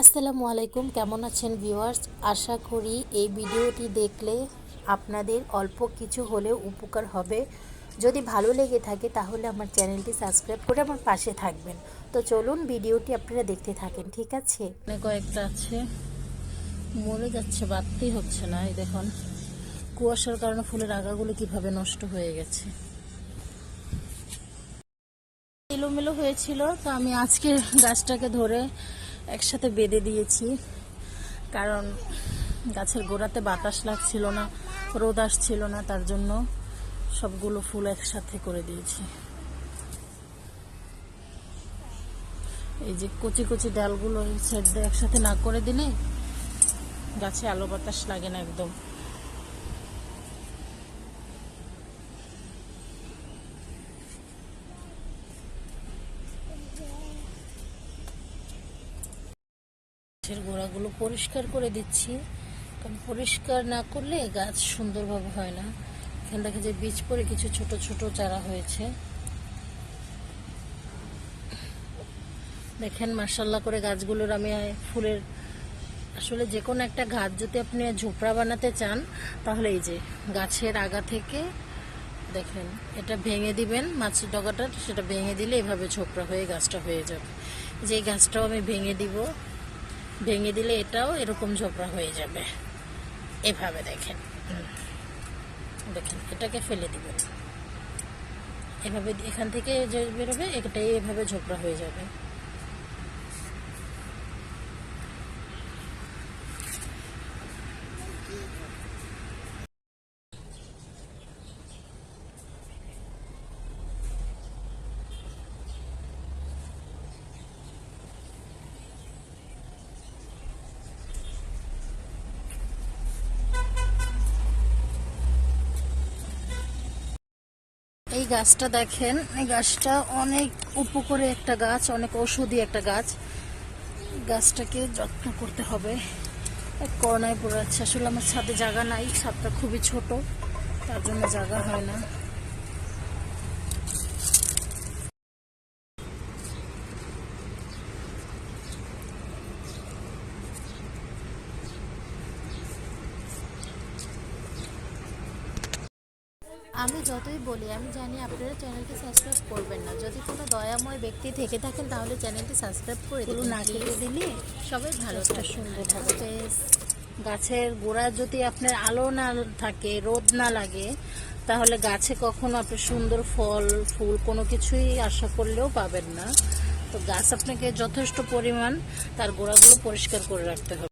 আসসালামু আলাইকুম, কেমন আছেন ভিউয়ার্স? আশা করি এই ভিডিওটি দেখলে আপনাদের অল্প কিছু হলেও উপকার হবে। যদি ভালো লেগে থাকে তাহলে আমার চ্যানেলটি সাবস্ক্রাইব করে আমার পাশে থাকবেন। তো চলুন ভিডিওটি আপনারা দেখতে থাকেন, ঠিক আছে? কয়েকটা আছে। মরে যাচ্ছে বাড়তেই হচ্ছে না, এই দেখুন। কুয়াশার কারণে ফুলের আগাগুলো কীভাবে নষ্ট হয়ে গেছে। এলোমেলো হয়েছিল, তো আমি আজকে গাছটাকে ধরে একসাথে বেঁধে দিয়েছি। কারণ গাছের গোড়াতে বাতাস লাগছিল না, রোদ আসছিল না, তার জন্য সবগুলো ফুল একসাথে করে দিয়েছি। এই যে কচি কচি ডালগুলো সাইড দিয়ে একসাথে না করে দিলে গাছে আলো বাতাস লাগে না একদম। গাছের গোড়াগুলো পরিষ্কার করে দিচ্ছি। কারণ পরিষ্কার না করলে গাছ সুন্দরভাবে হয় না। এখানে দেখা যায় বীজ পরে কিছু ছোট ছোট চারা হয়েছে। দেখেন মার্শাল্লাহ করে গাছগুলোর আমি ফুলের, আসলে যে কোনো একটা গাছ যদি আপনি ঝোপড়া বানাতে চান, তাহলে এই যে গাছের আগা থেকে, দেখেন, এটা ভেঙে দিবেন মাছের ডগাটা, সেটা ভেঙে দিলে এভাবে ঝোপড়া হয়ে গাছটা হয়ে যাবে। যে গাছটাও আমি ভেঙে দিব ভেঙে দিলে এটাও এরকম ঝোপড়া হয়ে যাবে। এভাবে দেখেন। দেখেন, এটাকে ফেলে দিবেন। এভাবে এখান থেকে যে বেরোবে, এটাই এভাবে ঝোপড়া হয়ে যাবে। গাছটা দেখেন, এই গাছটা অনেক উপকরে একটা গাছ, অনেক ঔষধি একটা গাছ। গাছটাকে যত্ন করতে হবে। করোনায় পড়ে আছে। আসলে আমার ছাদে জায়গা নাই, ছাদটা খুবই ছোট, তার জন্য জায়গা হয় না। আমি যতই বলি আমি জানি আপনারা চ্যানেলটি সাবস্ক্রাইব করবেন না। যদি কোনো দয়াময় ব্যক্তি থেকে থাকেন তাহলে চ্যানেলটি সাবস্ক্রাইব করে দিন। না কেটে দিলে সবাই ভালো সুন্দর। হাফেজ। গাছের গোড়া যদি আপনার আলো না থাকে রোদ না লাগে তাহলে গাছে কখনো আপনি সুন্দর ফল ফুল কোনো কিছুই আশা করলেও পাবেন না। তো গাছ আপনাকে যথেষ্ট পরিমাণ তার গোড়াগুলো পরিষ্কার করে রাখতে হবে।